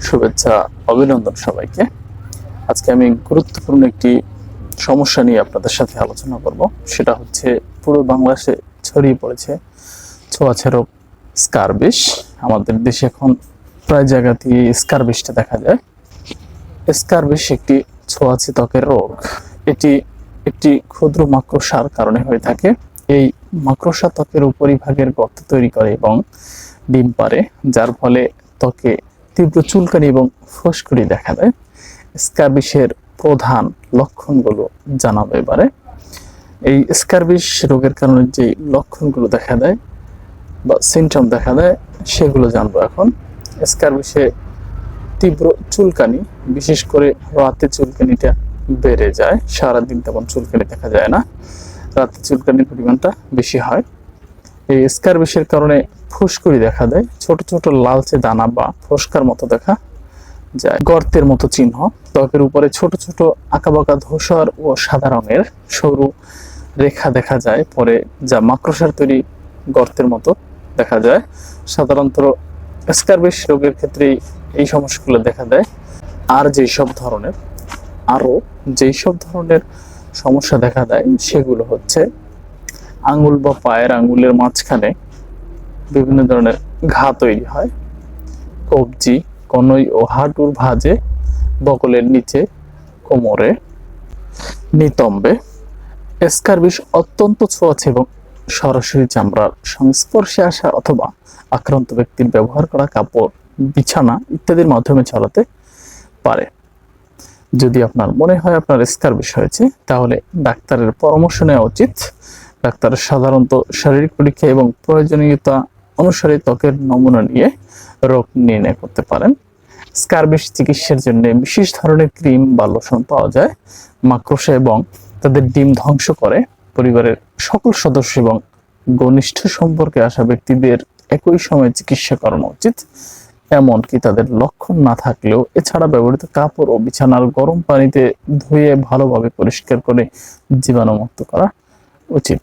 শুভেচ্ছা, অভিনন্দন সবাইকে। আজকে আমি গুরুত্বপূর্ণ একটি সমস্যা নিয়ে আপনাদের সাথে আলোচনা করব। সেটা হচ্ছে, পুরো বাংলাদেশে ছড়িয়ে পড়েছে ছোঁয়াছে রোগ স্কারবিশ। আমাদের দেশে এখন প্রায় জায়গাতেই স্কারবিশটা দেখা যায়। স্কারবিশ একটি ছোঁয়াছে ত্বকের রোগ। এটি একটি ক্ষুদ্র মাকড়সার কারণে হয়ে থাকে। এই মাকড়সা ত্বকের উপরিভাগের গর্ত তৈরি করে এবং ডিম পারে যার ফলে ত্বকে তীব্র চুলকানি এবং ফস্কুড়ি দেখা দেয় স্কারবিশের প্রধান লক্ষণগুলো জানাব এবারে। এই স্কারবিশ রোগের কারণে যে লক্ষণগুলো দেখা দেয় বা সিমটম দেখা দেয়, সেগুলো জানব এখন। স্কারবিশে তীব্র চুলকানি, বিশেষ করে রাতে চুলকানিটা বেড়ে যায়। সারাদিন তেমন চুলকানি দেখা যায় না। রাতে চুলকানির পরিমাণটা বেশি হয়। এই স্কারবিশের কারণে ফুসকুড়ি দেখা দেয়। ছোট ছোট লালচে দানা বা ফোসকার মতো দেখা যায়। গর্তের মতো চিহ্ন। ত্বকের উপরে ছোট ছোট আঁকাবাঁকা ধূসর ও সাদা রঙের সরু রেখা দেখা যায়। পরে যা মাকড়সার তৈরি গর্তের মতো দেখা যায়। সাধারণত স্কারবিশ রোগের ক্ষেত্রে এই সমস্যাগুলো দেখা দেয়। আর যেই সব ধরনের, আরও যেই সব ধরনের সমস্যা দেখা দেয়, সেগুলো হচ্ছে আঙ্গুল বা পায়ের আঙ্গুলের মাঝখানে বিভিন্ন ধরনের ঘা তৈরি হয়। কবজি, কনই ও হাঁটুর ভাঁজে, বকলের নিচে, কোমরে, নিতম্বে। স্কারবিষ অত্যন্ত ছোঁয়াচে এবং সরাসরি চামড়ার সংস্পর্শে আসা অথবা আক্রান্ত ব্যক্তির ব্যবহার করা কাপড়, বিছানা ইত্যাদির মাধ্যমে ছড়াতে পারে। যদি আপনার মনে হয় আপনার স্কারবিষ হয়েছে, তাহলে ডাক্তারের পরামর্শ নেওয়া উচিত। ডাক্তারের সাধারণত শারীরিক পরীক্ষা এবং প্রয়োজনীয়তা অনুসারে ত্বকের নমুনা নিয়ে রোগ নির্ণয় করতে পারেন। স্কারবিশ চিকিৎসার জন্য বিশেষ ধরনের ক্রিম বা লোশন পাওয়া যায়। মাকড়সা এবং তাদের ডিম ধ্বংস করে। পরিবারের সকল সদস্য এবং ঘনিষ্ঠ সম্পর্কে আসা ব্যক্তিদের একই সময়ে চিকিৎসা করানো উচিত। এমনকি তাদের লক্ষণ না থাকলেও এছাড়া ব্যবহৃত কাপড় ও বিছানার গরম পানিতে ধুয়ে ভালোভাবে পরিষ্কার করে জীবাণুমুক্ত করা উচিত।